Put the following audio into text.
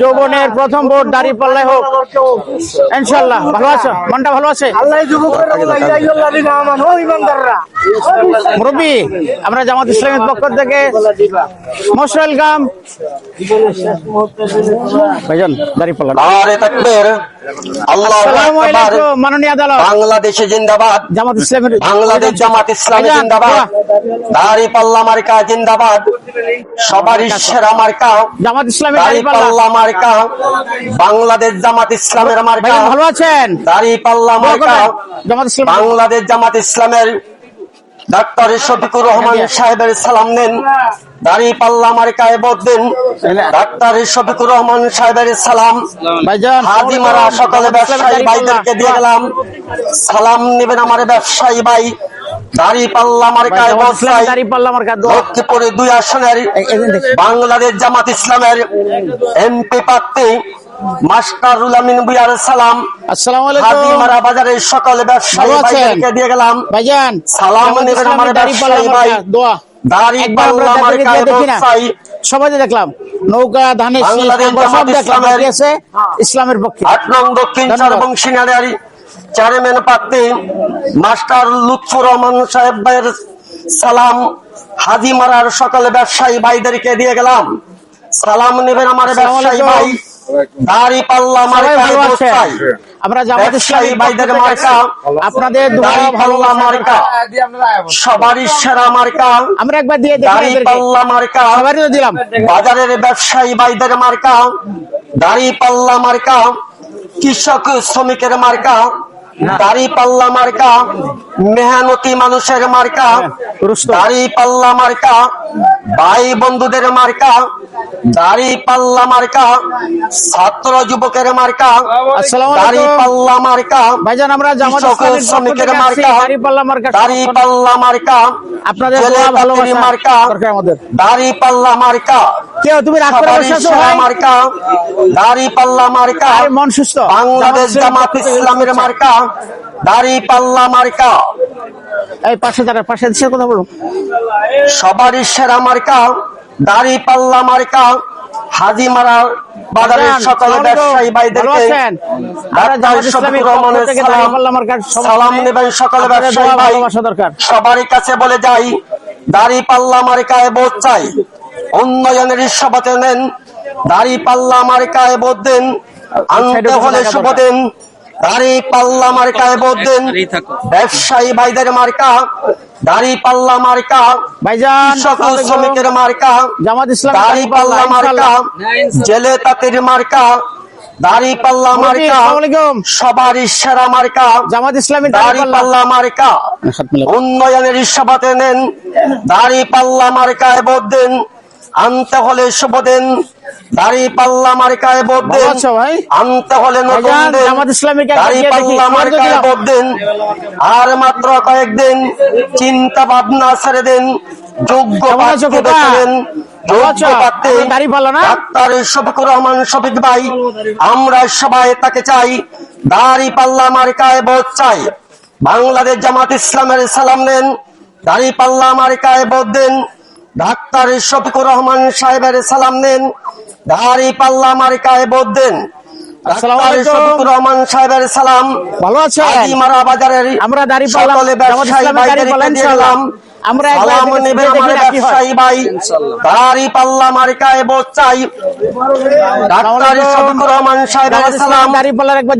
যৌবনের প্রথম ভোট দাঁড়িয়ে পাল্লাই হোক। ইনশাল্লাহ ভালো আছো? মনটা ভালো আছে? মুরব্বী আমরা জামাত ইসলামের পক্ষ থেকে মোস্ট ওয়েলকাম ভাইজান দাঁড়িয়ে পাল্লা নারে তাকবীর। আল্লাহু আকবার মাননীয় আদালত। বাংলাদেশে জিন্দাবাদ। জামাত ইসলামের বাংলাদেশ জামাত ইসলামী জিন্দাবাদ। দাড়ি পাল্লা মার্কা জিন্দাবাদ। সবারই সেরা মার্কা জামাত ইসলামের দাড়ি পাল্লা। পাল্লা মার্কা বাংলাদেশ জামাত ইসলামের মার্কা ভাইজান ভালো আছেন? দাড়ি পাল্লা দোয়া মার্কা জামাত ইসলাম বাংলাদেশ জামাত ইসলামের ডাক্তার শফিকুর রহমান সাহেবের সালাম নেন দাড়ি পাল্লা মার্কায় ভোট দিন ডাক্তার শফিকুর রহমান সাহেবের সালাম। ভাইজান হাজি মারা সকলে ব্যবসায়ী ভাইদেরকে দিয়ে গেলাম। সালাম নেবেন আমার ব্যবসায়ী ভাই। মার্কায় লক্ষ্মীপুরে দুই আসনের বাংলাদেশ জামাত ইসলামের এমপি প্রার্থী মাস্টারুল আমিন বুয়ার সালাম। আসসালামু আলাইকুম। মারা বাজারের সকল ব্যবসায়ী দিয়ে গেলাম। ভাইজান সালাম নেবেন আমার ভাই। দোয়া। মার্কায় সবাই দেখলাম। নৌকা ধানের বাংলাদেশ সব দেখলাম। ইসলামের- পক্ষে। আট নং দক্ষিণ ধন্যবাদ। চারবংশিনারি চেয়ারম্যান প্রার্থী মাস্টার লুৎফুর রহমান সাহেব ভাইয়ের সালাম হাজি মারার সকল ব্যবসায়ী ভাইদেরকে দিয়ে গেলাম। সালাম নেবেন আমার ব্যবসায়ী ভাই। দাড়ি পাল্লা মার্কায়। আমরা জামাত ভাইদের মার্কা। আপনাদের দোয়া ভালো মার্কা। সবারই সেরা মার্কা। আমরা একবার দিয়ে দাড়ি পাল্লা মার্কা। সবারই দিলাম। বাজারের ব্যবসায়ী ভাইদের মার্কা। দাড়ি পাল্লা মার্কা। কৃষক শ্রমিকের মার্কা দাড়ি পাল্লা মার্কা মেহনতি মানুষের মার্কা দাড়ি পাল্লা মার্কা ভাই বন্ধুদের মার্কা দাড়ি পাল্লা মার্কা ছাত্র যুবকের মার্কা দাড়ি পাল্লা মার্কা ভাইজান আমরা শ্রমিকের মার্কা দাঁড়িয়ে পাল্লা মার্কা দাড়ি পাল্লা মার্কা আপনাদের ভালোবাসা মার্কা দাড়ি পাল্লা মার্কা। কেউ তুমি রাগ মার্কা দাড়ি পাল্লা মার্কা আরে মন সুস্থ? বাংলাদেশ জামাত ইসলামের মার্কা দাড়ি পাল্লা মার্কা। এই পাশে দাঁড়া পাশে কথা বলুন সবারই সেরা মার্কা দাড়ি পাল্লা মার্কা। হাজি মারা বাজারের সকল ব্যবসায়ী ভাইদেরকে সালাম। নেবেন সকল ব্যবসায়ী ভাই। সবারই কাছে বলে যাই দাড়ি পাল্লা মার্কায় বোধ চাই। উন্নয়নের ইস্যবাতে নেন দাড়ি পাল্লা মার্কায় ভোট দেন আনতে হলে শুভ দিন দাড়ি পাল্লা মার্কায় ভোট দেন ব্যবসায়ী ভাইদের মার্কা দাড়ি পাল্লা মার্কা ভাইজান আলাইকুম। শ্রমিকের মার্কা জামাত ইসলাম দাড়ি পাল্লা মার্কা জেলে তাঁতের মার্কা দাড়ি পাল্লা মার্কা আলাইকুম। সবারই সেরা মার্কা জামাত ইসলামী দাড়ি পাল্লা। মার্কা উন্নয়নের ইস্যবাতে নেন দাড়ি পাল্লা মার্কায় ভোট দেন আনতে হলে শুভ দিন। দাড়ি পাল্লা মার্কায় ভোট দেন। ভাই? আনতে হলে নতুন দিন। জামাত ইসলামীকে একবার দাড়ি পাল্লা মার্কায় ভোট দিন। আর মাত্র কয়েকদিন চিন্তা ভাবনা ছেড়ে দিন। যোগ্য কেমন আছো প্রার্থী খোকা? বেছে নেন। ভালো যোগ্য আছো? প্রার্থী। আপনার দাড়ি পাল্লা না? ডাক্তার শফিকুর রহমান শফিক ভাই আমরা সবাই তাকে চাই। দাড়ি পাল্লা মার্কায় ভোট চাই। বাংলাদেশ জামাত ইসলামের সালাম নেন। দাড়ি পাল্লা মার্কায় ভোট দেন। ডাক্তার শফিকুর রহমান সাহেবের সালাম নেন দাড়ি পাল্লা মার্কায় ভোট দেন। রহমান সাহেবের সালাম। ভালো আছেন? বাজারের আমরা পাল্লা ব্যবসায়ী আমার পাল্লা মার্কায় ভোট চাই। ডাক্তার শফিকুর রহমান সাহেবের পাল্লার একবার